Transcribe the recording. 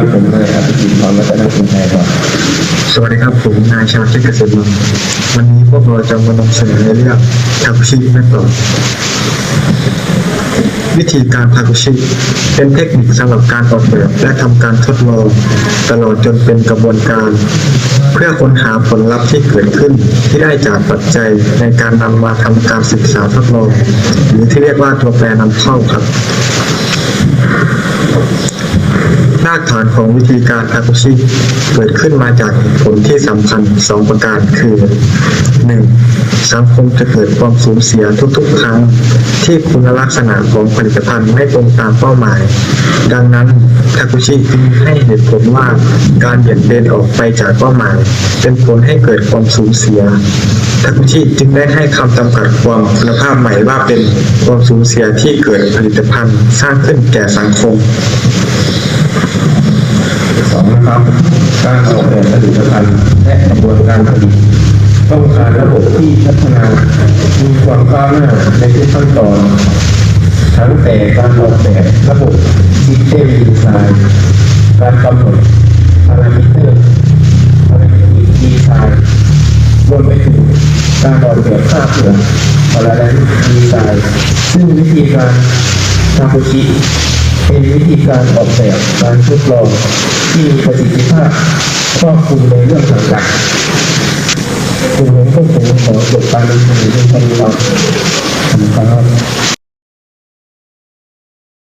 ครับผมนายอภิจิตรพรรัตนคุณชัยครับสวัสดีครับผมนายชาติเกษมบุญวันนี้พวกเราจะมานำเสนอในเรื่องทาคุชิเมธอดวิธีการทาคุชิเป็นเทคนิคสำหรับการออกแบบและทำการทดลองตลอดจนเป็นกระบวนการ เพื่อค้นหาผลลัพธ์ที่เกิดขึ้นที่ได้จากปัจจัยในการนำมาทำการศึกษาทดลอง หรือที่เรียกว่าตัวแปรนำเข้าครับากฐานของวิธีการทาคุชิเกิดขึ้นมาจากผลที่สำคัญสองประการคือ 1. สังคมจะเกิดความสูญเสียทุกๆ ครั้ง ที่คุณลักษณะของผลิตภัณฑ์ไม่ตรงตามเป้าหมาย ดังนั้นทาคุชิจึงให้เหตุผลว่าการเบี่ยงเบนออกไปจากเป้าหมาย เป็นผลให้เกิดความสูญเสียทาคุชิจึงได้ให้คำจำกัดความคุณภาพใหม่ว่าเป็นความสูญเสียที่เกิดผลิตภัณฑ์สร้างขึ้นแก่สังคม นะครับ การออกแบบผลิตภัณฑ์และกระบวนการผลิตต้องการระบบที่พัฒนามีความก้าวหน้าในทุกขั้นตอนทั้งแต่การออกแบบระบบ System Design การกำหนดพารามิเตอร์พารามิติดีไซน์รวมไปถึงการออกแบบภาพรวมพารามิดีไซน์ซึ่งวิธีการทาโกชิ เป็นวิธีการออกแบบการทดลองที่มีประสิทธิภาพครอบคลุมในเรื่องต่างๆคุณผมก็คงขอจบการนำเสนอเพียงเท่านี้ครับขอบคุณครับ